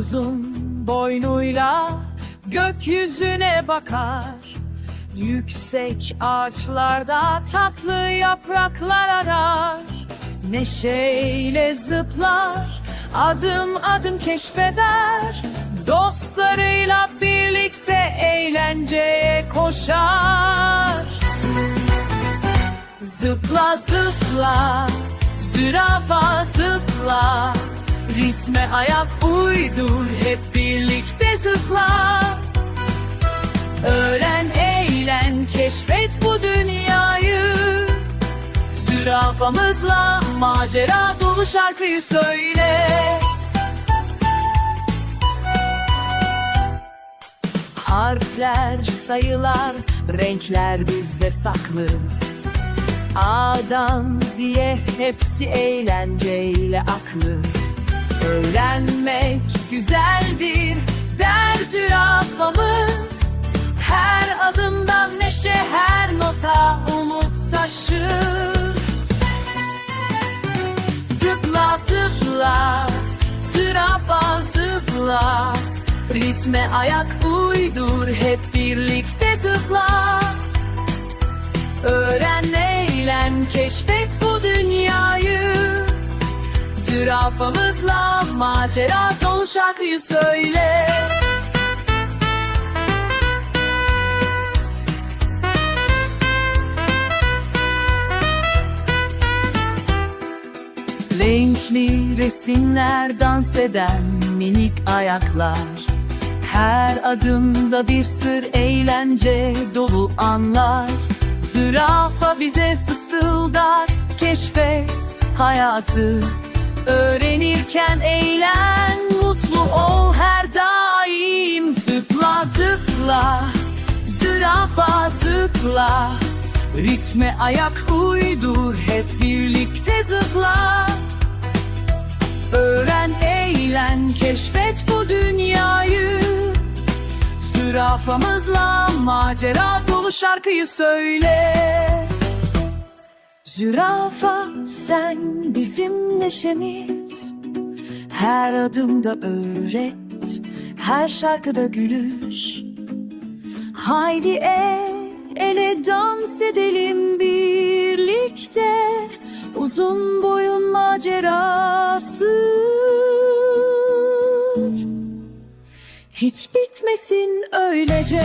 Uzun boynuyla gökyüzüne bakar. Yüksek ağaçlarda tatlı yapraklar arar. Neşeyle zıplar Adım adım keşfeder. Dostlarıyla birlikte eğlenceye koşar. Zıpla zıpla Zürafa zıpla Ritme ayak uydur Hep birlikte zıpla. Öğren eğlen Keşfet bu dünyayı. Zürafamızla Macera dolu şarkıyı söyle. Harfler, sayılar, renkler bizde saklı. A'dan Z'ye hepsi eğlenceyle aklı Öğrenmek güzeldir der zürafamız. Her adımdan neşe her nota umut taşır. Zıpla zıpla zürafa zıpla. Ritme ayak uydur hep birlikte zıpla. Öğren eğlen keşfet bu dünyayı Zürafamızla macera dolu şarkıyı söyle. Renkli resimler dans eden minik ayaklar Her adımda bir sır eğlence dolu anlar. Zürafa bize fısıldar keşfet hayatı Öğrenirken eğlen mutlu ol her daim Zıpla zıpla. Zürafa zıpla. Ritme ayak uydur hep birlikte zıpla. Öğren eğlen keşfet bu dünyayı. Zürafamızla macera dolu şarkıyı söyle Zürafa sen bizim neşemiz. Her adımda öğret Her şarkıda gülüş. Haydi el ele dans edelim birlikte. Uzun boyun macerası. Hiç bitmesin öylece